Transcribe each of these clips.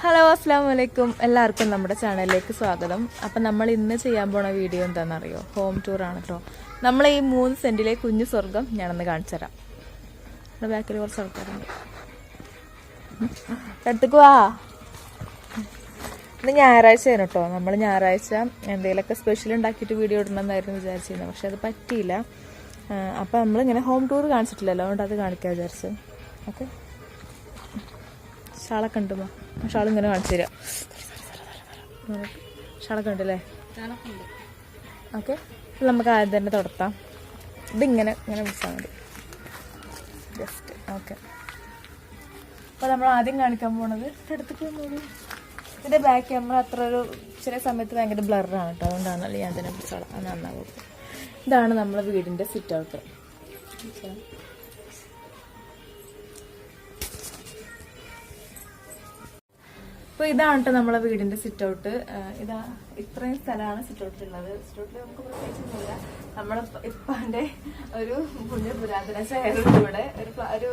Hello അസ്സാം വലൈക്കും എല്ലാവർക്കും നമ്മുടെ ചാനലിലേക്ക് സ്വാഗതം. അപ്പം നമ്മൾ ഇന്ന് ചെയ്യാൻ പോണ വീഡിയോ എന്താണെന്നറിയോ? ഹോം ടൂർ ആണ് കേട്ടോ നമ്മൾ ഈ മൂന്ന് സെന്റിലെ കുഞ്ഞു സ്വർഗം ഞാനൊന്ന് കാണിച്ചു തരാം. നമ്മുടെ ബാക്കിൽ കുറച്ച് ആൾക്കാരുണ്ട്. അടുത്തേക്ക് വാ. ഇന്ന് ഞായറാഴ്ചയാണ് കേട്ടോ. നമ്മൾ ഞായറാഴ്ച എന്തെങ്കിലുമൊക്കെ സ്പെഷ്യൽ ഉണ്ടാക്കിയിട്ട് വീഡിയോ ഇടണമെന്നായിരുന്നു വിചാരിച്ചിരുന്നത്. പക്ഷെ അത് പറ്റിയില്ല. അപ്പം നമ്മളിങ്ങനെ ഹോം ടൂർ കാണിച്ചിട്ടില്ലല്ലോ. അതുകൊണ്ട് അത് കാണിക്കാൻ വിചാരിച്ചു. ഓക്കെ ഷാളൊക്കെ ഉണ്ട് മാ ഷാൾ ഇങ്ങനെ കാണിച്ചു തരാം. ഷാളൊക്കെ ഉണ്ടല്ലേ ഓക്കെ. നമുക്ക് ആദ്യം തന്നെ തുടത്താം. ഇതിങ്ങനെ ഇങ്ങനെ വിളിച്ചാൽ മതി. Just okay. അപ്പോൾ നമ്മൾ ആദ്യം കാണിക്കാൻ പോണത് എടുത്തിട്ട് നോക്കി ഇതിന്റെ ബാക്ക് ക്യാമറ അത്ര ഒരു ചില സമയത്ത് ഭയങ്കര ബ്ലറാണ് കേട്ടോ അതുകൊണ്ടാണല്ലോ ഞാൻ തന്നെ പിടിച്ചോളാം അത് നന്നാവും. ഇതാണ് നമ്മുടെ വീടിന്റെ സിറ്റ് ഔട്ട് അപ്പോൾ ഇതാണ് കേട്ടോ നമ്മളെ വീടിന്റെ സിറ്റ് ഔട്ട് ഇതാ ഇത്രയും സ്ഥലമാണ് സിറ്റ് ഉള്ളത്. സിറ്റ് ഔട്ടിൽ നമുക്ക് പ്രത്യേകിച്ചൊന്നുമില്ല നമ്മളെ ഇപ്പാന്റെ ഒരു പുണ്യ പുരാതന ചെയറുണ്ട് ഇവിടെ ഒരു ഒരു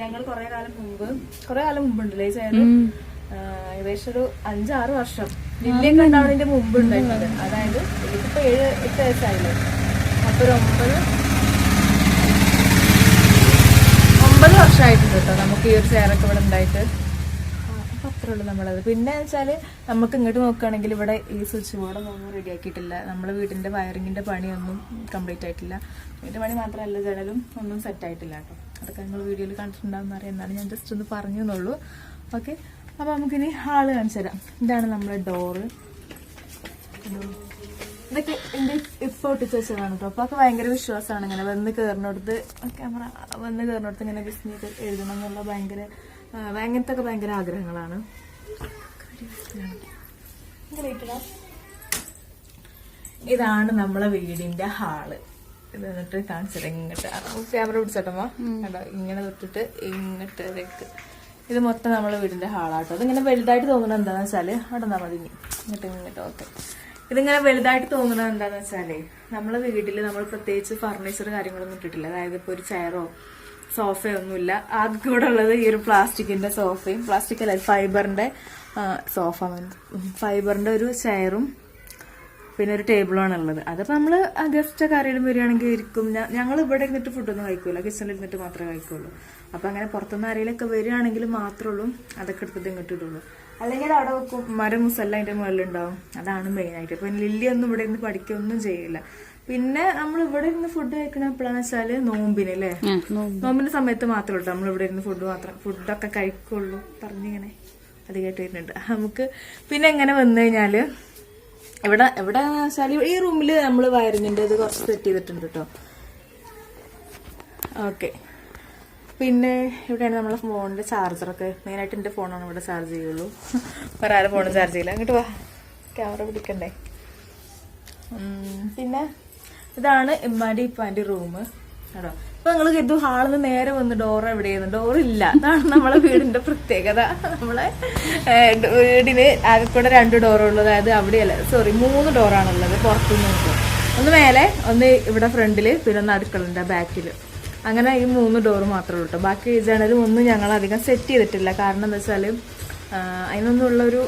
ഞങ്ങൾ കുറെ കാലം മുമ്പ് കുറെ കാലം മുമ്പുണ്ടല്ലേ ഈ ചെയർ ഏകദേശം ഒരു അഞ്ചാറ് വർഷം. ലില്ലിയൊക്കെ കണ്ടാവണതിന്റെ മുമ്പ് ഉണ്ടായിരുന്നത്. അതായത് ഇതിപ്പോ ഏഴ് എട്ട് വയസ്സായില്ലേ? അപ്പൊ ഒരു ഒമ്പത് ഒമ്പത് വർഷമായിട്ടുണ്ട് കേട്ടോ നമുക്ക് ഈ ഒരു ചെയറൊക്കെ ഇവിടെ ഉണ്ടായിട്ട്. അത്രേ ഉള്ളൂ നമ്മളത്. പിന്നെ വെച്ചാൽ നമുക്ക് ഇങ്ങോട്ട് നോക്കുകയാണെങ്കിൽ ഇവിടെ ഈ സ്വിച്ച് ബോർഡൊന്നും ഒന്നും റെഡി ആക്കിയിട്ടില്ല. നമ്മളെ വീടിന്റെ വയറിങ്ങിന്റെ പണിയൊന്നും കംപ്ലീറ്റ് ആയിട്ടില്ല. വീടിന്റെ പണി മാത്രമല്ല ജനലും ഒന്നും സെറ്റ് ആയിട്ടില്ല കേട്ടോ. അതൊക്കെ നിങ്ങൾ വീഡിയോയിൽ കണ്ടിട്ടുണ്ടാവുന്ന അറിയാം. എന്നാണ് ഞാൻ ജസ്റ്റ് ഒന്ന് പറഞ്ഞു എന്നുള്ളൂ. ഓക്കെ അപ്പൊ നമുക്കിനി ഹാൾ കാണിച്ചു തരാം. ഇതാണ് നമ്മുടെ ഡോറ് ഇതൊക്കെ എന്റെ ഇപ്പൊ ഒട്ടിച്ച് വെച്ചതാണ് കേട്ടോ. അപ്പൊ ഭയങ്കര വിശ്വാസമാണ് ഇങ്ങനെ വന്ന് കയറിനടുത്ത് ക്യാമറ വന്ന് കയറിനടുത്ത് ഇങ്ങനെ ബിസിനസ് എഴുതണം എന്നുള്ള ഭയങ്കര അങ്ങനത്തെ ഒക്കെ ഭയങ്കര ആഗ്രഹങ്ങളാണ്. ഇതാണ് നമ്മളെ വീടിന്റെ ഹാൾ. ഇത് എന്നിട്ട് കാണിച്ചത് ഇങ്ങോട്ട്. ക്യാമറ പിടിച്ചോട്ടമ്മ കണ്ടോ? ഇങ്ങനെ തൊട്ടിട്ട് ഇങ്ങോട്ട് വെക്ക് ഇത് മൊത്തം നമ്മളെ വീടിന്റെ ഹാളാട്ടോ. ഇതിങ്ങനെ വലുതായിട്ട് തോന്നുന്നത് എന്താന്ന് വെച്ചാൽ അവിടെ നിന്നാ മതി. ഇങ്ങോട്ട് ഇങ്ങോട്ട് ഓക്കെ ഇതിങ്ങനെ വലുതായിട്ട് തോന്നുന്നത് എന്താന്ന് വെച്ചാലേ നമ്മളെ വീട്ടിൽ നമ്മൾ പ്രത്യേകിച്ച് ഫർണിച്ചർ കാര്യങ്ങളൊന്നും ഇട്ടിട്ടില്ല. അതായത് ഇപ്പൊ ഒരു ചെയറോ സോഫയൊന്നുമില്ല. ആകെ കൂടെ ഉള്ളത് ഈ ഒരു പ്ലാസ്റ്റിക്കിന്റെ സോഫയും പ്ലാസ്റ്റിക് അല്ല ഫൈബറിന്റെ സോഫ ഫൈബറിന്റെ ഒരു ചെയറും പിന്നെ ഒരു ടേബിളാണ് ഉള്ളത്. അതിപ്പോൾ നമ്മൾ ഗസ്റ്റ് ആരെങ്കിലും വരികയാണെങ്കിൽ ഇരിക്കും. ഞങ്ങൾ ഇവിടെ ഇരുന്നിട്ട് ഫുഡൊന്നും കഴിക്കൂല. കിച്ചണിൽ ഇരുന്നിട്ട് മാത്രമേ കഴിക്കുള്ളൂ. അപ്പം അങ്ങനെ പുറത്തുനിന്ന് ആരെങ്കിലുമൊക്കെ വരികയാണെങ്കിൽ മാത്രമേ ഉള്ളൂ അതൊക്കെ എടുത്തിട്ട് ഇങ്ങോട്ട് ഇടുള്ളൂ. അല്ലെങ്കിൽ അവിടെ വെക്കും. മരം മുസല്ല അതിന്റെ മുകളിലുണ്ടാവും. അതാണ് മെയിനായിട്ട് ഇപ്പം ലില്ലി ഒന്നും ഇവിടെ ഇരുന്ന് പഠിക്കുകയൊന്നും ചെയ്യില്ല. പിന്നെ നമ്മൾ ഇവിടെ ഇരുന്ന് ഫുഡ് കഴിക്കണ എപ്പോഴാന്ന് വെച്ചാൽ നോമ്പിന് അല്ലേ നോമ്പിന്റെ സമയത്ത് മാത്രമേ ഉള്ളൂ. നമ്മൾ ഇവിടെ ഇരുന്ന് ഫുഡ് മാത്രം ഫുഡൊക്കെ കഴിക്കുള്ളൂ പറഞ്ഞിങ്ങനെ അധികമായിട്ട് വരുന്നുണ്ട്. നമുക്ക് പിന്നെ എങ്ങനെ വന്നു കഴിഞ്ഞാൽ ഇവിടെ എവിടെ വെച്ചാൽ ഈ റൂമിൽ നമ്മൾ വയറിങ്ങിന്റെ ഇത് കുറച്ച് സെറ്റ് ചെയ്തിട്ടുണ്ട് കേട്ടോ ഓക്കെ. പിന്നെ ഇവിടെയാണ് നമ്മളെ ഫോണിന്റെ ചാർജറൊക്കെ മെയിനായിട്ട് എന്റെ ഫോണാണ് ഇവിടെ ചാർജ് ചെയ്യുള്ളൂ. വേറെ ആരും ഫോൺ ചാർജ് ചെയ്യില്ല. അങ്ങോട്ട് വാ. ക്യാമറ പിടിക്കണ്ടേ? പിന്നെ? ഇതാണ് ഇമ്മാന്റെ ഇപ്പാന്റെ റൂം കേട്ടോ? ഇപ്പൊ നിങ്ങൾ ഇത് ഹാളിൽ നിന്ന് നേരെ വന്ന് ഡോർ എവിടെയാണ് ഡോർ ഇല്ല. അതാണ് നമ്മളെ വീടിന്റെ പ്രത്യേകത. നമ്മളെ വീടിന് ആകെ കൂടെ രണ്ട് ഡോറുള്ളത് അതായത് അവിടെയല്ല. സോറി മൂന്ന് ഡോറാണുള്ളത് പുറത്തുനിന്ന് നോക്കും ഒന്ന് മേലെ ഒന്ന് ഇവിടെ ഫ്രണ്ടിൽ പിന്നെ ഒന്ന് അടുക്കളുണ്ട് ബാക്കിൽ അങ്ങനെ ഈ മൂന്ന് ഡോർ മാത്രമേ ഉള്ളൂ കേട്ടോ ബാക്കി ജനലും ഒന്നും ഞങ്ങൾ അധികം സെറ്റ് ചെയ്തിട്ടില്ല. കാരണം എന്താ വെച്ചാൽ അതിനൊന്നുള്ളൊരു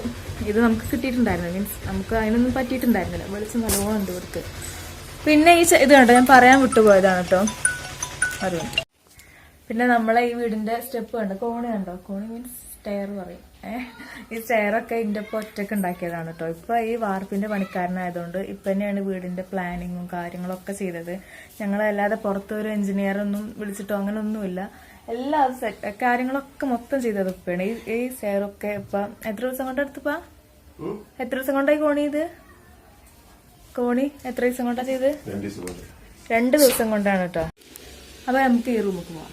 ഇത് നമുക്ക് കിട്ടിയിട്ടുണ്ടായിരുന്നു മീൻസ് നമുക്ക് അതിനൊന്നും പറ്റിയിട്ടുണ്ടായിരുന്നില്ല. വെളിച്ചം നല്ലോണം ഉണ്ട് ഇവിടുത്തെ. പിന്നെ ഈ ഇത് കണ്ടോ? ഞാൻ പറയാൻ വിട്ടുപോയതാണ് കേട്ടോ അറിയാം പിന്നെ നമ്മളെ ഈ വീടിന്റെ സ്റ്റെപ്പ് കണ്ടോ? കോണി കണ്ടോ? കോണി മീൻസ് സ്റ്റെയർ പറയും. ഏഹ് ഈ സ്റ്റെയറൊക്കെ ഇതിന്റെ ഇപ്പൊ ഒറ്റയ്ക്ക് ഉണ്ടാക്കിയതാണ് കേട്ടോ ഇപ്പൊ ഈ വാർപ്പിന്റെ പണിക്കാരനായതുകൊണ്ട് ഇപ്പൊ തന്നെയാണ് വീടിന്റെ പ്ലാനിങ്ങും കാര്യങ്ങളൊക്കെ ചെയ്തത്. ഞങ്ങളല്ലാതെ പുറത്തൊരു എഞ്ചിനീയറൊന്നും എഞ്ചിനീയർ ഒന്നും വിളിച്ചിട്ടോ അങ്ങനെ ഒന്നുമില്ല എല്ലാ സെറ്റ് കാര്യങ്ങളൊക്കെ മൊത്തം ചെയ്തത് ഇപ്പാണ് ഈ ഈ സ്റ്റെയറൊക്കെ ഇപ്പൊ എത്ര ദിവസം കൊണ്ടെടുത്തപ്പാ എത്ര ദിവസം കൊണ്ടായി കോണി ഇത്? കോണി എത്ര ദിവസം കൊണ്ടാ ചെയ്ത് രണ്ട് ദിവസം കൊണ്ടാണ് കേട്ടോ. അപ്പൊ നമുക്ക് ഈ റൂമിൽ പോവാം.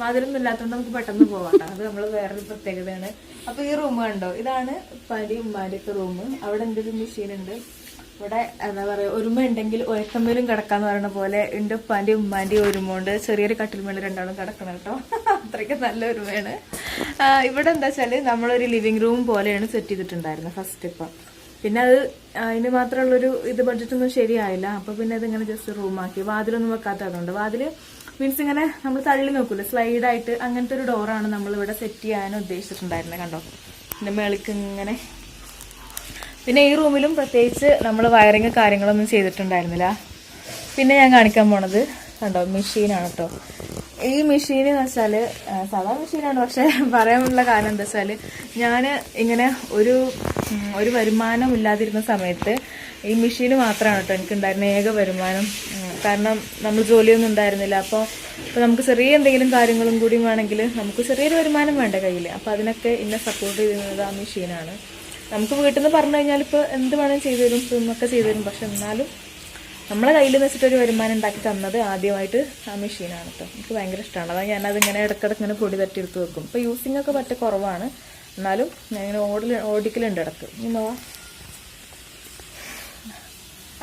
വാതിലൊന്നും ഇല്ലാത്തതുകൊണ്ട് നമുക്ക് പെട്ടെന്ന് പോവാം. അത് നമ്മൾ വേറൊരു പ്രത്യേകതയാണ്. അപ്പൊ ഈ റൂം കണ്ടോ? ഇതാണ് ഉപ്പാന്റെ ഉമ്മാന്റെ ഒക്കെ റൂം. അവിടെ എന്റെ ഒരു മെഷീൻ ഉണ്ട്. ഇവിടെ എന്താ പറയാ ഒരുമ ഉണ്ടെങ്കിൽ ഒരക്കമ്മേലും കിടക്കാന്ന് പറയുന്ന പോലെ എന്റെ ഉമ്മാന്റെ ഒരുമുണ്ട് ചെറിയൊരു കട്ടിൽമേൽ രണ്ടാളും കിടക്കണം കേട്ടോ. അത്രയ്ക്ക് നല്ല ഒരുമയാണ്. ഇവിടെ എന്താ വെച്ചാൽ നമ്മളൊരു ലിവിങ് റൂം പോലെയാണ് സെറ്റ് ചെയ്തിട്ടുണ്ടായിരുന്നത് ഫസ്റ്റ് ഇപ്പം. പിന്നെ അത് അതിന് മാത്രമുള്ളൊരു ഇത് ബഡ്ജറ്റൊന്നും ശരിയായില്ല. അപ്പൊ പിന്നെ അതിങ്ങനെ ജസ്റ്റ് റൂമാക്കി വാതിലൊന്നും വെക്കാത്തതുകൊണ്ട് വാതിൽ മീൻസ് ഇങ്ങനെ നമ്മൾ തള്ളി നോക്കൂലേ? സ്ലൈഡായിട്ട് അങ്ങനത്തെ ഒരു ഡോറാണ് നമ്മൾ ഇവിടെ സെറ്റ് ചെയ്യാൻ ഉദ്ദേശിച്ചിട്ടുണ്ടായിരുന്നത് കണ്ടോ? പിന്നെ മേളിക്ക് ഇങ്ങനെ. പിന്നെ ഈ റൂമിലും പ്രത്യേകിച്ച് നമ്മൾ വയറിങ് കാര്യങ്ങളൊന്നും ചെയ്തിട്ടുണ്ടായിരുന്നില്ല. പിന്നെ ഞാൻ കാണിക്കാൻ പോണത് കണ്ടോ? മെഷീനാണ് കേട്ടോ ഈ മെഷീൻ എന്ന് വെച്ചാൽ സാധാ മെഷീനാണ് പക്ഷേ പറയാനുള്ള കാരണം എന്താ വെച്ചാൽ ഞാൻ ഇങ്ങനെ ഒരു ഒരു വരുമാനം ഇല്ലാതിരുന്ന സമയത്ത് ഈ മെഷീന് മാത്രമാണ് കേട്ടോ എനിക്കുണ്ടായിരുന്ന ഏക വരുമാനം. കാരണം നമ്മൾ ജോലിയൊന്നും ഉണ്ടായിരുന്നില്ല. അപ്പോൾ ഇപ്പോൾ നമുക്ക് ചെറിയ എന്തെങ്കിലും കാര്യങ്ങളും കൂടി വേണമെങ്കിൽ നമുക്ക് ചെറിയൊരു വരുമാനം വേണ്ട കയ്യിൽ അപ്പോൾ അതിനൊക്കെ എന്നെ സപ്പോർട്ട് ചെയ്യുന്നത് ആ മെഷീനാണ് നമുക്ക് വീട്ടിൽ നിന്ന് പറഞ്ഞു കഴിഞ്ഞാൽ ഇപ്പോൾ എന്ത് വേണമെങ്കിലും ചെയ്തു തരും ഒക്കെ ചെയ്തു തരും പക്ഷെ എന്നാലും നമ്മളെ കയ്യിൽ വെച്ചിട്ട് ഒരു വരുമാനം ഉണ്ടാക്കി തന്നത് ആദ്യമായിട്ട് ആ മെഷീനാണ് കേട്ടോ എനിക്ക് ഭയങ്കര ഇഷ്ടമാണ് അതാണ് ഞാനത് ഇങ്ങനെ ഇടയ്ക്കിടയ്ക്ക് ഇങ്ങനെ പൊടി തട്ടിയെടുത്ത് വെക്കും. ഇപ്പോൾ യൂസിങ് ഒക്കെ പറ്റ കുറവാണ്. എന്നാലും ഞാൻ ഇങ്ങനെ ഓടൽ ഓടിക്കലുണ്ട് ഇടയ്ക്ക് ഇന്നോ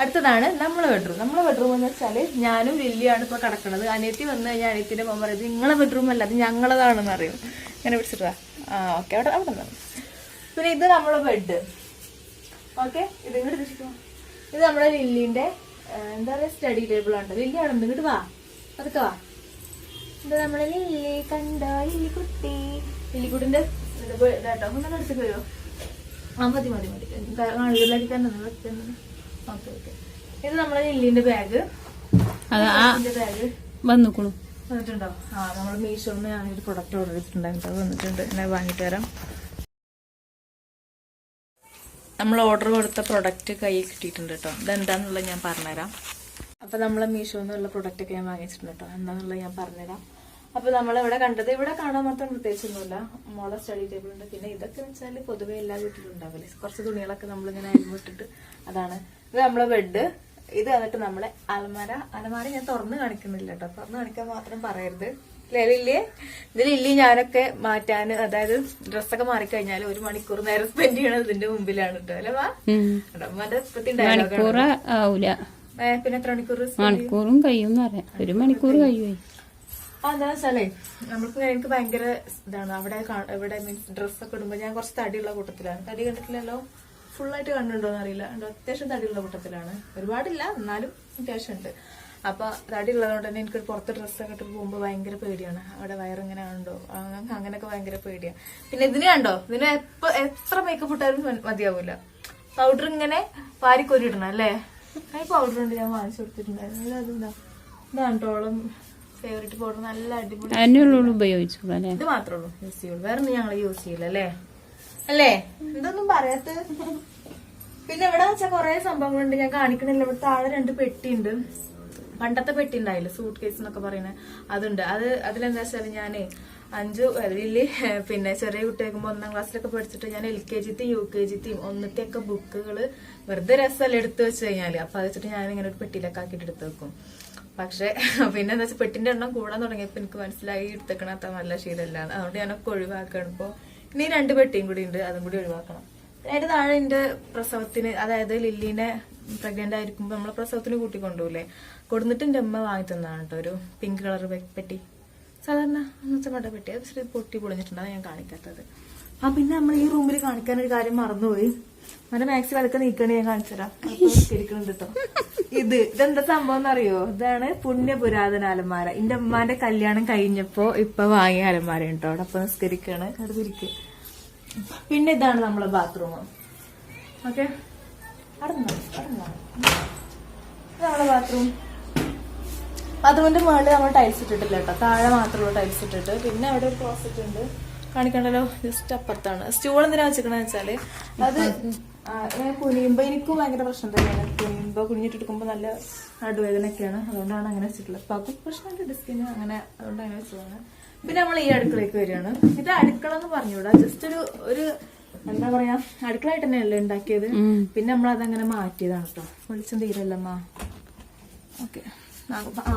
അടുത്തതാണ് നമ്മളെ ബെഡ്റൂം നമ്മളെ ബെഡ്റൂം എന്ന് വെച്ചാൽ ഞാനും ലില്ലിയാണ് ഇപ്പോൾ കിടക്കുന്നത് അനിയത്തി വന്നു കഴിഞ്ഞാൽ അനിയത്തിന്റെ മോൻ പറയുന്നത് നിങ്ങളെ ബെഡ്റൂം അല്ല അത് ഞങ്ങളതാണെന്ന് അറിയും അങ്ങനെ പിടിച്ചിട്ട് ആ ഓക്കെ അവിടെ അവിടെ നിന്ന്. പിന്നെ ഇത് നമ്മളെ ബെഡ് ഓക്കെ ഇത് ഇങ്ങോട്ട് ഇത് നമ്മുടെ ലില്ലിന്റെ ആ, എന്താ പറയുക സ്റ്റഡി ടേബിൾ ഉണ്ട്. അവിടെ ഉണ്ട്. ഇങ്ങോട്ട് വാ. അതൊക്കെ വാ. നമ്മുടെ നമ്മളെ ലില്ലി കണ്ടോ? ലില്ലി കുട്ടി. ലില്ലിക്കുട്ടിന്റെ ഇതാട്ടോ. ഒന്നും അടുത്തേക്ക് വരുമോ ആ മതി മതി മതി. കാണില്ലാക്കി തന്നെ ഓക്കെ ഓക്കെ. ഇത് നമ്മളെ ലില്ലിന്റെ ബാഗ് ബാഗ് വന്നിട്ടുണ്ടോ? ആ നമ്മൾ മീഷോന്ന് ഞാനൊരു പ്രൊഡക്റ്റ് ഓർഡർ ചെയ്തിട്ടുണ്ടായിരുന്നു. അത് വന്നിട്ടുണ്ട്. ഞാൻ വാങ്ങിത്തരാം നമ്മൾ ഓർഡർ കൊടുത്ത പ്രൊഡക്റ്റ് കയ്യിൽ കിട്ടിയിട്ടുണ്ട് കേട്ടോ ഇതെന്താന്നുള്ളത് ഞാൻ പറഞ്ഞുതരാം. അപ്പോൾ നമ്മൾ മീഷോയിൽ പ്രൊഡക്റ്റ് ഒക്കെ ഞാൻ വാങ്ങിച്ചിട്ടുണ്ട് കേട്ടോ എന്താണെന്നുള്ളത് ഞാൻ പറഞ്ഞുതരാം. അപ്പോൾ നമ്മൾ ഇവിടെ കണ്ടത് ഇവിടെ കാണാൻ മാത്രം പ്രത്യേകിച്ചൊന്നുമില്ല. മോളെ സ്റ്റഡി ടേബിൾ ഉണ്ട്. പിന്നെ ഇതൊക്കെ വെച്ചാൽ പൊതുവെ എല്ലാ വീട്ടിലും ഉണ്ടാവില്ലേ? കുറച്ച് തുണികളൊക്കെ നമ്മളിങ്ങനെ അരിവിട്ടിട്ട് അതാണ്. ഇത് നമ്മളെ ബെഡ് ഇത് വന്നിട്ട് നമ്മളെ അലമാര. അലമാര ഞാൻ തുറന്ന് കാണിക്കുന്നില്ല കേട്ടോ തുറന്ന് കാണിക്കാൻ മാത്രം പറയരുത്. ഇല്ലേ? ലില്ലി ഇത് ലില്ലി ഞാനൊക്കെ മാറ്റാൻ അതായത് ഡ്രസ്സൊക്കെ മാറിക്കഴിഞ്ഞാൽ ഒരു മണിക്കൂർ നേരം സ്പെൻഡ് ചെയ്യണത് ഇതിന്റെ മുമ്പിലാണ് കേട്ടോ അല്ലേ വാ അമ്മന്റെ. മണിക്കൂർ ആവൂല. പിന്നെ എത്ര മണിക്കൂർ മണിക്കൂറും കഴിയും ഒരു മണിക്കൂർ ആ എന്താ വെച്ചാലേ നമുക്ക് എനിക്ക് ഭയങ്കര ഇതാണ്. അവിടെ ഇവിടെ മീൻസ് ഡ്രസ്സൊക്കെ ഇടുമ്പോ ഞാൻ കുറച്ച് തടിയുള്ള കൂട്ടത്തിലാണ്. തടി കണ്ടിട്ടില്ലല്ലോ? ഫുൾ ആയിട്ട് കണ്ടിട്ടുണ്ടോ എന്നറിയില്ല ഉണ്ട്. അത്യാവശ്യം തടിയുള്ള കൂട്ടത്തിലാണ്. ഒരുപാടില്ല എന്നാലും അത്യാവശ്യം ഉണ്ട് അപ്പൊ തടി ഉള്ളതുകൊണ്ട് തന്നെ എനിക്ക് പുറത്ത് ഡ്രസ്സൊക്കെ ഇട്ട് പോകുമ്പോൾ ഭയങ്കര പേടിയാണ്. അവിടെ വയറിങ്ങനെ ഉണ്ടോ അങ്ങനെയൊക്കെ ഭയങ്കര പേടിയാണ് പിന്നെ ഇതിനെ കണ്ടോ? ഇതിന് എപ്പോ എത്ര മേക്കപ്പ് ഇട്ടാലും മതിയാവില്ല മതിയാവൂല. പൗഡർ ഇങ്ങനെ വാരിക്കൊരി ഇടണം അല്ലേ? ഈ പൗഡർ ഉണ്ട് ഞാൻ വാങ്ങിച്ചു കൊടുത്തിട്ടുണ്ടായിരുന്നു. അതെന്താ? ഇതാണ് ടോളം ഫേവറേറ്റ് പൗഡർ നല്ല അടിപൊളി ഉപയോഗിച്ചു അല്ലേ? ഇത് മാത്രമേ ഉള്ളൂ യൂസ് ചെയ്യുള്ളൂ. വേറെ ഒന്നും ഞങ്ങൾ യൂസ് ചെയ്യില്ല അല്ലേ? അല്ലേ? എന്തൊന്നും പറയാത്ത പിന്നെ ഇവിടെ വെച്ചാൽ കുറെ സംഭവങ്ങളുണ്ട്. ഞാൻ കാണിക്കണില്ല. ഇവിടെ താഴെ രണ്ട് പെട്ടിയുണ്ട്. പണ്ടത്തെ പെട്ടി ഉണ്ടായില്ലേ സൂട്ട് കേസ് എന്നൊക്കെ പറയുന്നത് അതുണ്ട്. അത് അതിലെന്താ വെച്ചാൽ ഞാൻ അഞ്ചു അതിൽ പിന്നെ ചെറിയ കുട്ടിയാകുമ്പോൾ ഒന്നാം ക്ലാസ്സിലൊക്കെ പഠിച്ചിട്ട് ഞാൻ എൽ കെ ജിത്തെയും യു കെ ജിത്തെയും ഒന്നത്തെ ഒക്കെ ബുക്കുകൾ വെറുതെ രസമല്ല എടുത്തു വെച്ച് കഴിഞ്ഞാൽ അപ്പൊ അത് വെച്ചിട്ട് ഞാൻ ഇങ്ങനെ ഒരു പെട്ടിയിലൊക്കെ ആക്കിയിട്ട് എടുത്ത് വെക്കും. പക്ഷെ പിന്നെ എന്താ വെച്ചാൽ പെട്ടിന്റെ എണ്ണം കൂടാൻ തുടങ്ങിയപ്പോൾ എനിക്ക് മനസ്സിലായി എടുത്തേക്കണത്ത നല്ല ശീലമല്ല അതുകൊണ്ട് ഞാനൊക്കെ ഒഴിവാക്കണം. ഇപ്പൊ ഇനി രണ്ട് പെട്ടിയും കൂടി ഉണ്ട്. അതും കൂടി ഒഴിവാക്കണം. അതിന്റെ താഴെ എന്റെ പ്രസവത്തിന് അതായത് ലില്ലിനെ പ്രഗ്നന്റ് ആയിരിക്കുമ്പോ നമ്മളെ പ്രസവത്തിന് കൂട്ടി കൊണ്ടുപോകില്ലേ കൊടുന്നിട്ട് എന്റെ അമ്മ വാങ്ങി തന്നതാണ് കേട്ടോ ഒരു പിങ്ക് കളർ പെട്ടി. സാധാരണ മെച്ചപ്പെട്ട പെട്ടി. അത് ശരി പൊട്ടി പൊളിഞ്ഞിട്ടുണ്ട് ഞാൻ കാണിക്കാത്തത്. ആ പിന്നെ നമ്മൾ ഈ റൂമിൽ കാണിക്കാൻ ഒരു കാര്യം മറന്നുപോയി. മറ്റേ മാക്സി വലക്ക നീക്കണേ ഞാൻ കാണിച്ചുതരാം കേട്ടോ ഇത് ഇതെന്താ സംഭവം എന്നറിയോ? ഇതാണ് പുണ്യ പുരാതന അലമാര. എന്റെ അമ്മാന്റെ കല്യാണം കഴിഞ്ഞപ്പോ ഇപ്പൊ വാങ്ങിയ അലമാര കേട്ടോ അവിടെ അപ്പൊ നിസ്കരിക്കാണ്. അടുത്തിരിക്ക് പിന്നെ ഇതാണ് നമ്മളെ ബാത്റൂം ഓക്കെ? ഇത് നമ്മളെ ബാത്റൂം ബാത്റൂമിന്റെ മുകളിൽ നമ്മൾ ടൈൽസ് ഇട്ടിട്ടില്ല കേട്ടോ. താഴെ മാത്രമുള്ള ടൈൽസ് ഇട്ടിട്ട്. പിന്നെ അവിടെ ഒരു ക്ലോസറ്റ് ഉണ്ട്. കാണിക്കണ്ടല്ലോ? ജസ്റ്റ് അപ്പുറത്താണ്. സ്റ്റൂൾ എന്തിനാ വെച്ചിരിക്കണെന്ന് വെച്ചാൽ അത് കുനിയുമ്പോ എനിക്കും ഭയങ്കര പ്രശ്നം തന്നെയാണ്. കുനിയുമ്പോ കുനിഞ്ഞിട്ടെടുക്കുമ്പോ നല്ല നടുവേദനയൊക്കെയാണ്. അതുകൊണ്ടാണ് അങ്ങനെ വെച്ചിട്ടുള്ളത്. അപ്പൊ പ്രശ്നമുണ്ട്. ഡിസ്കിന് അങ്ങനെ അതുകൊണ്ട് അങ്ങനെ വെച്ചതാണ്. പിന്നെ നമ്മൾ ഈ അടുക്കളയ്ക്ക് വരികയാണ്. ഇത് അടുക്കള എന്ന് പറഞ്ഞുകൂടാ? ജസ്റ്റ് ഒരു ഒരു എന്താ പറയാ അടുക്കളായിട്ട് തന്നെയല്ലേ ഉണ്ടാക്കിയത്? പിന്നെ നമ്മൾ അതങ്ങനെ മാറ്റിയതാണ് കേട്ടോ വെളിച്ചം തീരല്ലമ്മ ഓക്കെ.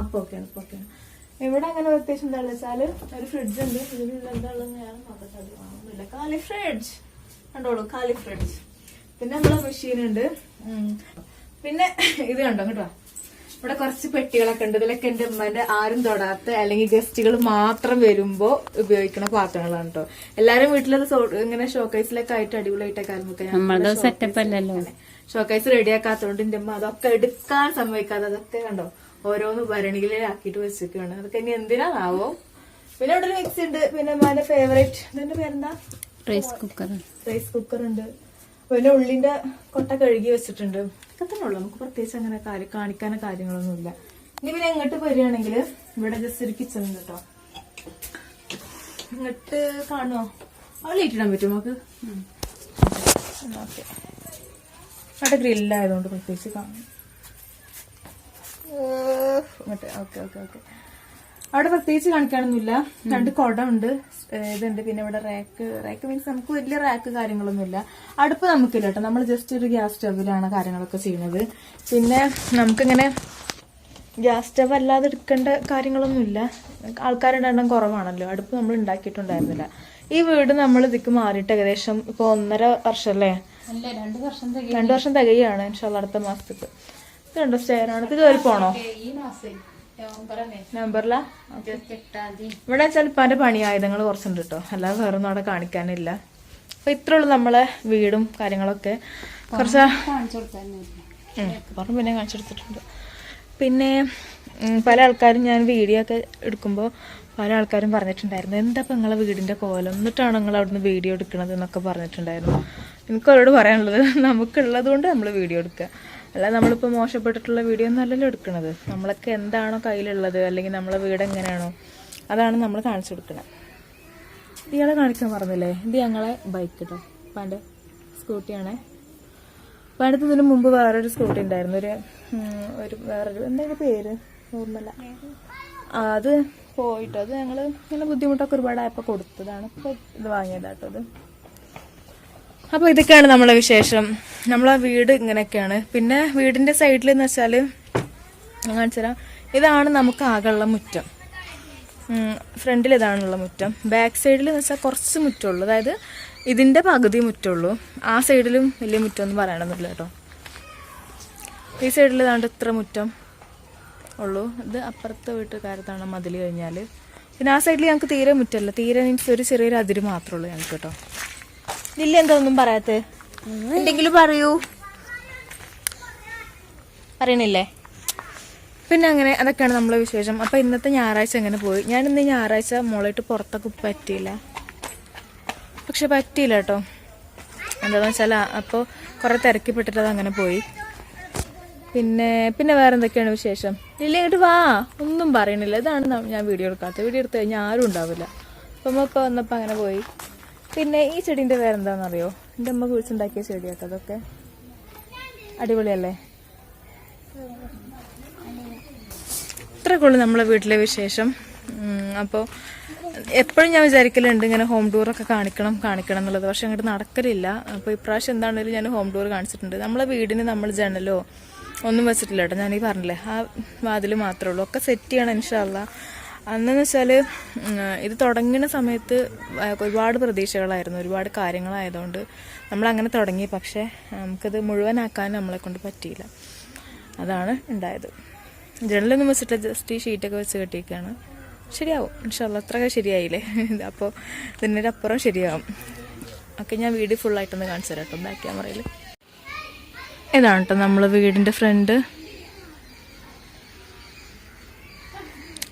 അപ്പൊ ഓക്കെ അപ്പൊ ഓക്കെ ഇവിടെ അങ്ങനെ പ്രത്യേകിച്ച് എന്താ വെച്ചാൽ? ഒരു ഫ്രിഡ്ജ് ഉണ്ട്. ഇതിലുള്ള ഞാൻ നോക്കട്ടെ അത് കാലി ഫ്രിഡ്ജ് കണ്ടോളൂ കാലി ഫ്രിഡ്ജ് പിന്നെ നമ്മളെ മെഷീൻ ഉണ്ട്. പിന്നെ ഇത് കണ്ടോ കേട്ടോ ഇവിടെ കുറച്ച് പെട്ടികളൊക്കെ ഉണ്ട്. ഇതിലൊക്കെ എന്റെ ഉമ്മന്റെ ആരും തൊടാത്ത അല്ലെങ്കിൽ ഗസ്റ്റുകൾ മാത്രം വരുമ്പോ ഉപയോഗിക്കുന്ന പാത്രങ്ങളാണ് കേട്ടോ എല്ലാരും വീട്ടിലത് ഇങ്ങനെ ഷോക്കേസിലൊക്കെ ആയിട്ട് അടിപൊളിയായിട്ടൊക്കെ ആയിരുന്നു സെറ്റപ്പ് അല്ലല്ലോ. ഷോക്കേസ് റെഡിയാക്കാത്തതുകൊണ്ട് എന്റെ അമ്മ അതൊക്കെ എടുക്കാൻ സമ്മതിക്കാതെ അതൊക്കെ കണ്ടോ ഓരോന്ന് ഭരണികളിലാക്കിയിട്ട് വെച്ചിരിക്കുകയാണ് അതൊക്കെ ഇനി എന്തിനാണാവോ? പിന്നെ ഇവിടെ ഒരു മിക്സി ഉണ്ട്. പിന്നെ അമ്മന്റെ ഫേവറേറ്റ് ഇതിന്റെ പേരെന്താ? റൈസ് കുക്കർ റൈസ് കുക്കർ ഉണ്ട്. പിന്നെ ഉള്ളിന്റെ കൊട്ട കഴുകി വെച്ചിട്ടുണ്ട്. ഇതൊക്കെ തന്നെ ഉള്ളു. നമുക്ക് പ്രത്യേകിച്ച് അങ്ങനെ കാര്യം കാണിക്കാനോ കാര്യങ്ങളൊന്നുമില്ല ഇനി പിന്നെ എങ്ങോട്ട് വരികയാണെങ്കിൽ ഇവിടെ ജസ്റ്റ് ഒരു കിച്ചൺ കേട്ടോ ഇങ്ങോട്ട് കാണുമോ അവിടെ ഇട്ടിടാൻ പറ്റും നമുക്ക് ഓക്കെ. അവിടെ ഗ്രില്ലായതുകൊണ്ട് പ്രത്യേകിച്ച് കാണും ഓക്കെ ഓക്കെ ഓക്കെ. അവിടെ പ്രത്യേകിച്ച് കാണിക്കാനൊന്നുമില്ല. രണ്ട് കുടം ഉണ്ട് ഇതുണ്ട്. പിന്നെ ഇവിടെ റാക്ക് റാക്ക് മീൻസ് നമുക്ക് വലിയ റാക്ക് കാര്യങ്ങളൊന്നുമില്ല. അടുപ്പ് നമുക്കില്ല കേട്ടോ. നമ്മൾ ജസ്റ്റ് ഒരു ഗ്യാസ് സ്റ്റവിലാണ് കാര്യങ്ങളൊക്കെ ചെയ്യുന്നത്. പിന്നെ നമുക്കിങ്ങനെ ഗ്യാസ് സ്റ്റവ് അല്ലാതെ എടുക്കേണ്ട കാര്യങ്ങളൊന്നുമില്ല. ആൾക്കാരുടെ എണ്ണം കുറവാണല്ലോ. അടുപ്പ് നമ്മൾ ഉണ്ടാക്കിയിട്ടുണ്ടായിരുന്നില്ല. ഈ വീട് നമ്മൾ ഇതിക്ക് മാറിയിട്ട് ഏകദേശം ഇപ്പൊ ഒന്നര വർഷം അല്ലേ രണ്ട് വർഷം രണ്ടു വർഷം തികയാണ് ഇൻഷാല്ല അടുത്ത മാസത്തേക്ക്. ഇത് കണ്ടോ സ്റ്റെയറാണ്? ഇത് കയറി പോണോ? ഈ മാസം. നവംബറല്ലേ നമ്പറിലാ ഇവിടെ ചിലപ്പോ പല പണി ആയുധങ്ങൾ കുറച്ചുണ്ട് കേട്ടോ. അല്ലാതെ വേറെ ഒന്നും അവിടെ കാണിക്കാനില്ല. അപ്പൊ ഇത്ര ഉള്ളു നമ്മളെ വീടും കാര്യങ്ങളൊക്കെ. കുറച്ച് പറഞ്ഞു പിന്നെ കാണിച്ചു കൊടുത്തിട്ടുണ്ട്. കാണിച്ചെടുത്തിട്ടുണ്ട് പിന്നെ പല ആൾക്കാരും ഞാൻ വീഡിയോ ഒക്കെ എടുക്കുമ്പോൾ പല ആൾക്കാരും പറഞ്ഞിട്ടുണ്ടായിരുന്നു എന്താ ഇപ്പം നിങ്ങളെ വീടിന്റെ കോലം? എന്നിട്ടാണ് നിങ്ങൾ അവിടുന്ന് വീഡിയോ എടുക്കണത്? എന്നൊക്കെ പറഞ്ഞിട്ടുണ്ടായിരുന്നു. എനിക്ക് അവരോട് പറയാനുള്ളത് നമുക്കുള്ളത് കൊണ്ട് നമ്മൾ വീഡിയോ എടുക്കുക. അല്ല നമ്മളിപ്പോൾ മോശപ്പെട്ടിട്ടുള്ള വീഡിയോ ഒന്നും അല്ലല്ലോ എടുക്കണത്. നമ്മളൊക്കെ എന്താണോ കയ്യിലുള്ളത് അല്ലെങ്കിൽ നമ്മളെ വീട് എങ്ങനെയാണോ അതാണ് നമ്മൾ കാണിച്ചു കൊടുക്കുന്നത് ഇയാളെ കാണിക്കാൻ പറഞ്ഞില്ലേ ഇത് ഞങ്ങളെ ബൈക്ക് കേട്ടോ പണ്ട് സ്കൂട്ടിയാണേ അപ്പം ഇതിന് മുമ്പ് വേറൊരു സ്കൂട്ടി ഉണ്ടായിരുന്നു. ഒരു ഒരു വേറൊരു എന്തെങ്കിലും പേര്? ഓർമ്മല്ല അത് പോയിട്ട് അത് ഞങ്ങൾ ഇങ്ങനെ ബുദ്ധിമുട്ടൊക്കെ ഒരുപാടായപ്പോൾ കൊടുത്തതാണ്. ഇപ്പോൾ ഇത് വാങ്ങിയതാട്ടോ അത്. അപ്പോൾ ഇതൊക്കെയാണ് നമ്മളെ വിശേഷം. നമ്മളെ വീട് ഇങ്ങനെയൊക്കെയാണ്. പിന്നെ വീടിന്റെ സൈഡിൽ എന്ന് വെച്ചാൽ ഞാൻ കാണിച്ചുതരാം ഇതാണ് നമുക്ക് ആകെയുള്ള മുറ്റം. ഫ്രണ്ടിൽ ഇതാണുള്ള മുറ്റം. ബാക്ക് സൈഡിൽ എന്ന് വെച്ചാൽ കുറച്ച് മുറ്റമുള്ളൂ. അതായത് ഇതിന്റെ പകുതി മുറ്റമുള്ളൂ. ആ സൈഡിലും വലിയ മുറ്റമൊന്നും പറയണമെന്നില്ല കേട്ടോ. ഈ സൈഡിൽ ഇതാണ്ട് ഇത്ര മുറ്റം ഉള്ളൂ. ഇത് അപ്പുറത്തെ വീട്ടുകാരത്താണ് മതിൽ കഴിഞ്ഞാൽ പിന്നെ ആ സൈഡിൽ ഞങ്ങൾക്ക് തീരെ മുറ്റമല്ല തീരെ മീൻസ് ഒരു ചെറിയൊരു അതിര് മാത്രമേ ഉള്ളൂ ഞങ്ങൾക്ക് കേട്ടോ. ഇല്ല എന്താ ഒന്നും പറയാത്തത് എന്തെങ്കിലും പറയൂ. പറയണില്ലേ? പിന്നെ അങ്ങനെ അതൊക്കെയാണ് നമ്മളെ വിശേഷം. അപ്പൊ ഇന്നത്തെ ഞായറാഴ്ച അങ്ങനെ പോയി? ഞാൻ ഇന്ന് ഞായറാഴ്ച മോളായിട്ട് പുറത്തൊക്കെ പറ്റിയില്ല. പക്ഷെ പറ്റിയില്ല കേട്ടോ. എന്താന്ന് വെച്ചാൽ അപ്പോൾ കുറെ തിരക്കിപ്പെട്ടിട്ട് അത് അങ്ങനെ പോയി. പിന്നെ പിന്നെ വേറെ എന്തൊക്കെയാണ് വിശേഷം? ഇല്ലെങ്കിട്ട് ഇങ്ങോട്ട് വാ. ഒന്നും പറയണില്ല. ഇതാണ് ഞാൻ വീഡിയോ എടുക്കാത്തത് വീഡിയോ എടുത്തു കഴിഞ്ഞാൽ ആരും ഉണ്ടാവില്ല. അപ്പം അമ്മ ഇപ്പോൾ വന്നപ്പോൾ അങ്ങനെ പോയി. പിന്നെ ഈ ചെടീന്റെ പേരെന്താണെന്നറിയോ എന്റെ അമ്മ കുഴിച്ചുണ്ടാക്കിയ ചെടിയാട്ടോ അതൊക്കെ. അടിപൊളിയല്ലേ? ഇത്രയൊക്കെ ഉള്ളു നമ്മളെ വീട്ടിലെ വിശേഷം. അപ്പോൾ എപ്പോഴും ഞാൻ വിചാരിക്കലുണ്ട് ഇങ്ങനെ ഹോം ടൂറൊക്കെ കാണിക്കണം കാണിക്കണം എന്നുള്ളത്. പക്ഷെ അങ്ങോട്ട് നടക്കലില്ല. അപ്പോൾ ഇപ്രാവശ്യം എന്താണെങ്കിലും ഞാൻ ഹോം ടൂർ കാണിച്ചിട്ടുണ്ട്. നമ്മളെ വീടിന് നമ്മൾ ജനലോ ഒന്നും വെച്ചിട്ടില്ല കേട്ടോ. ഞാനീ പറഞ്ഞില്ലേ ആ വാതിൽ മാത്രമേ ഉള്ളൂ. ഒക്കെ സെറ്റ് ചെയ്യണം ഇൻഷാല്ല അന്നെന്ന് വെച്ചാൽ ഇത് തുടങ്ങുന്ന സമയത്ത് ഒരുപാട് പ്രതീക്ഷകളായിരുന്നു ഒരുപാട് കാര്യങ്ങളായതുകൊണ്ട് നമ്മൾ അങ്ങനെ തുടങ്ങി. പക്ഷേ നമുക്കത് മുഴുവനാക്കാൻ നമ്മളെ കൊണ്ട് പറ്റിയില്ല. അതാണ് ഉണ്ടായത്. ജനലൊന്നും വെച്ചിട്ട് ജസ്റ്റ് ഈ ഷീറ്റൊക്കെ വെച്ച് കെട്ടിയിരിക്കുകയാണ്. ശരിയാവും. ഇൻഷാല്ല അത്രയൊക്കെ ശരിയായില്ലേ? അപ്പോൾ ഇതിന്റെ അപ്പുറം ശരിയാവും. ഒക്കെ ഞാൻ വീട് ഫുള്ളായിട്ടൊന്ന് കാണിച്ചു തരാം കേട്ടോ ബാക്ക് ക്യാമറയിൽ. ഇതാണ് കേട്ടോ നമ്മൾ വീടിന്റെ ഫ്രണ്ട്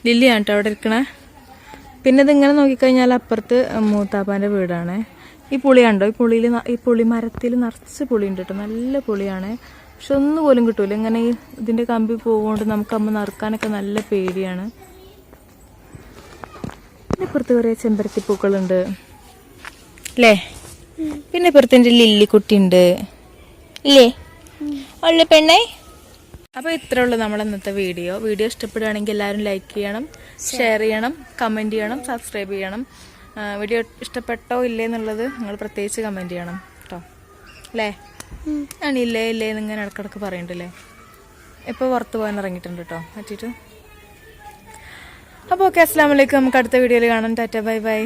ലില്ലിയാണ് കേട്ടോ അവിടെ ഇരിക്കണേ? പിന്നെ ഇതിങ്ങനെ നോക്കിക്കഴിഞ്ഞാൽ അപ്പുറത്ത് മൂത്താപ്പാന്റെ വീടാണ്. ഈ പുളി കണ്ടോ? ഈ പുളിയിൽ ഈ പുളി മരത്തിൽ നിറച്ച് പുളി ഉണ്ട് കേട്ടോ. നല്ല പുളിയാണ്. പക്ഷെ ഒന്നും പോലും കിട്ടൂല. ഇങ്ങനെ ഈ ഇതിന്റെ കമ്പി പോകുകൊണ്ട് നമുക്ക് അമ്മ നറുക്കാനൊക്കെ നല്ല പേടിയാണ്. പിന്നെ ഇപ്പുറത്ത് കുറേ ചെമ്പരത്തി പൂക്കളുണ്ട്. അല്ലേ പിന്നെ ഇപ്പുറത്തിന്റെ ലില്ലിക്കുട്ടിയുണ്ട്. ലില്ലിക്കുട്ടി ഉണ്ട് ഇല്ലേ ഉള്ള പെണ്ണേ? അപ്പോൾ ഇത്രേ ഉള്ളൂ നമ്മുടെ ഇന്നത്തെ വീഡിയോ. വീഡിയോ ഇഷ്ടപ്പെടുകയാണെങ്കിൽ എല്ലാവരും ലൈക്ക് ചെയ്യണം ഷെയർ ചെയ്യണം കമന്റ് ചെയ്യണം സബ്സ്ക്രൈബ് ചെയ്യണം. വീഡിയോ ഇഷ്ടപ്പെട്ടോ ഇല്ലേ എന്നുള്ളത് നിങ്ങൾ പ്രത്യേകിച്ച് കമന്റ് ചെയ്യണം കേട്ടോ അല്ലേ ആണ് ഇല്ലേ ഇല്ലേ എന്നിങ്ങനെ ഇടക്കിടക്ക് പറയണ്ടല്ലേ ഇപ്പോൾ പുറത്ത് പോകാൻ ഇറങ്ങിയിട്ടുണ്ട് കേട്ടോ പറ്റിയിട്ട്. അപ്പോൾ ഓക്കെ അസ്സാം വലൈക്കും നമുക്ക് അടുത്ത വീഡിയോയിൽ കാണാം. Tata bye bye.